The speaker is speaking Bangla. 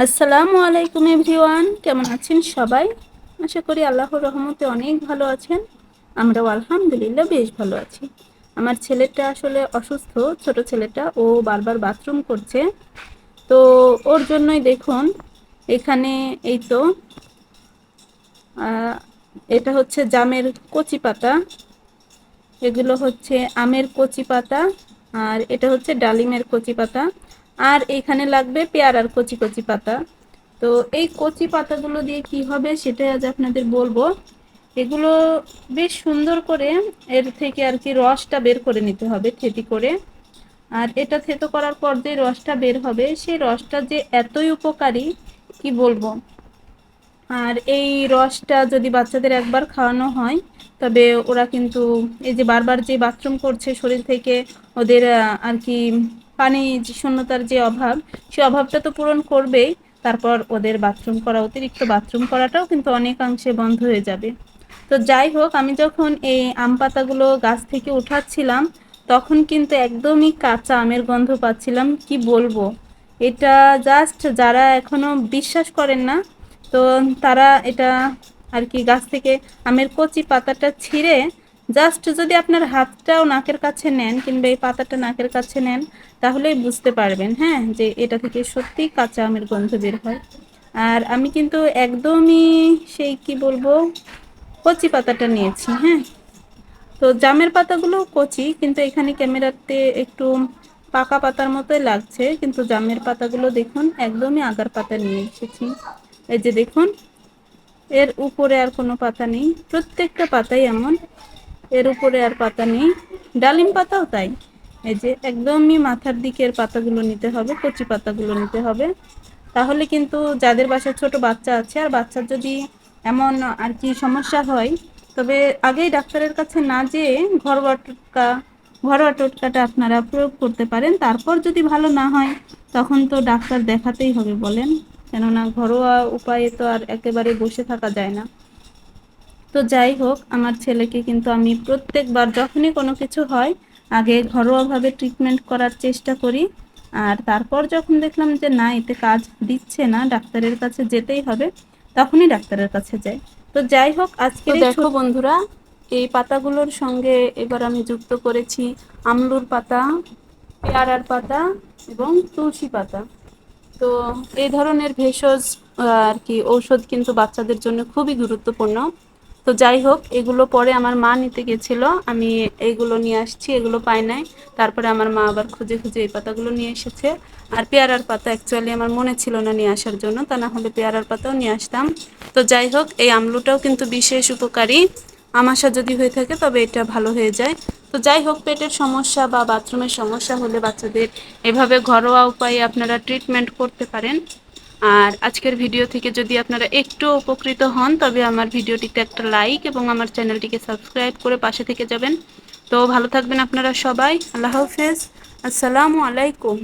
আসসালামু আলাইকুম এভরিওয়ান, কেমন আছেন সবাই? আশা করি আল্লাহর রহমতে অনেক ভালো আছেন। আমরাও আলহামদুলিল্লাহ বেশ ভালো আছি। আমার ছেলেটা আসলে অসুস্থ, ছোট ছেলেটা, ও বারবার বাথরুম করছে। তো ওর জন্যই দেখুন, এখানে এই তো এটা হচ্ছে জামের কচি পাতা। এগুলো হচ্ছে আমের কচি পাতা, আর এটা হচ্ছে ডালিমের কচি পাতা। আর এখানে লাগবে পেয়ারার কচি কচি পাতা। তো এই কচি পাতাগুলো দিয়ে কি হবে সেটাই আজ আপনাদের বলব। এগুলো বেশ সুন্দর করে এর থেকে আর কি রসটা বের করে নিতে হবে থেতি করে। আর এটা থেতো করার পর যে রসটা বের হবে, সেই রসটা যে এতই উপকারী, কি বলব? আর এই রসটা যদি বাচ্চাদের একবার খাওয়ানো হয়, তবে ওরা কিন্তু এই যে বারবার যে বাথরুম করছে শরীর থেকে, ওদের আর কি পানি শূন্যতার যে অভাব, সে অভাবটা তো পূরণ করবেই। তারপর ওদের বাথরুম করা, অতিরিক্ত বাথরুম করাটাও কিন্তু অনেকাংশে বন্ধ হয়ে যাবে। তো যাই হোক, আমি যখন এই আম পাতাগুলো গাছ থেকে উঠাচ্ছিলাম, তখন কিন্তু একদমই কাঁচা আমের গন্ধ পাচ্ছিলাম। কি বলব? এটা জাস্ট যারা এখনও বিশ্বাস করেন না, তো তারা এটা আর কি গাছ থেকে আমের কচি পাতাটা ছিঁড়ে জাস্ট যদি আপনার হাতটাও নাকের কাছে নেন কিংবা এই পাতাটা নাকের কাছে নেন, তাহলেই বুঝতে পারবেন হ্যাঁ যে এটা থেকে সত্যি কাঁচা আমের গন্ধ বের হয়। আর আমি কিন্তু একদমই সেই কি বলব, কচি পাতাটা নিয়েছি হ্যাঁ। তো জামের পাতাগুলো কচি, কিন্তু এখানে ক্যামেরাতে একটু পাকা পাতার মতোই লাগছে, কিন্তু জামের পাতাগুলো দেখুন, একদমই আগার পাতা নিয়ে এসেছি। এই যে দেখুন, এর উপরে আর কোনো পাতা নেই, প্রত্যেকটা পাতাই এমন। এর উপরে আর পাতা নেই। ডালিম পাতাও তাই। এই যে একদমই মাথার দিকের পাতাগুলো নিতে হবে, কচি পাতাগুলো নিতে হবে। তাহলে কিন্তু যাদের বাসায় ছোট বাচ্চা আছে, আর বাচ্চার যদি এমন আর কি সমস্যা হয়, তবে আগেই ডাক্তারের কাছে না যেয়ে ঘরোয়া টোটকা, ঘরোয়া টোটকাটা আপনারা প্রয়োগ করতে পারেন। তারপর যদি ভালো না হয়, তখন তো ডাক্তার দেখাতেই হবে বলেন। কেননা ঘরোয়া উপায়ে তো আর একেবারে বসে থাকা যায় না। তো যাই হোক আমার ছেলেকে কিন্তু আমি প্রত্যেকবার যখনই কোনো কিছু হয় আগে ঘরোয়াভাবে ট্রিটমেন্ট করার চেষ্টা করি। আর তারপর যখন দেখলাম যে না এতে কাজ দিচ্ছে না ডাক্তারের কাছে যেতেই হবে তখনই ডাক্তারের কাছে যাই। তো যাই হোক আজকে দেখো বন্ধুরা এই পাতাগুলোর সঙ্গে এবার আমি যুক্ত করেছি আমলুর পাতা পেয়ারার পাতা এবং তুলসী পাতা। তো এই ধরনের ভেষজ আর কি ঔষধ কিন্তু বাচ্চাদের জন্য খুবই গুরুত্বপূর্ণ। তো যাই হোক, এগুলো পরে আমার মা নিতে গেছিল। আমি এইগুলো নিয়ে আসছি, এগুলো পাই নাই। তারপরে আমার মা আবার খুঁজে খুঁজে এই পাতাগুলো নিয়ে এসেছে। আর পেয়ারার পাতা অ্যাকচুয়ালি আমার মনে ছিল না নিয়ে আসার জন্য, তা না হলে পেয়ারার পাতাও নিয়ে আসতাম। তো যাই হোক, এই আমলুটাও কিন্তু বিশেষ উপকারী। আমাশা যদি হয়ে থাকে, তবে এটা ভালো হয়ে যায়। তো যাই হোক, পেটের সমস্যা বা বাথরুমের সমস্যা হলে বাচ্চাদের এভাবে ঘরোয়া উপায়ে আপনারা ট্রিটমেন্ট করতে পারেন। আর আজকের ভিডিও থেকে যদি আপনারা একটু উপকৃত হন, তবে আমার ভিডিওটিতে একটা লাইক এবং আমার চ্যানেলটিকে সাবস্ক্রাইব করে পাশে থেকে যাবেন। তো ভালো থাকবেন আপনারা সবাই। আল্লাহ হাফেজ। আসসালামু আলাইকুম।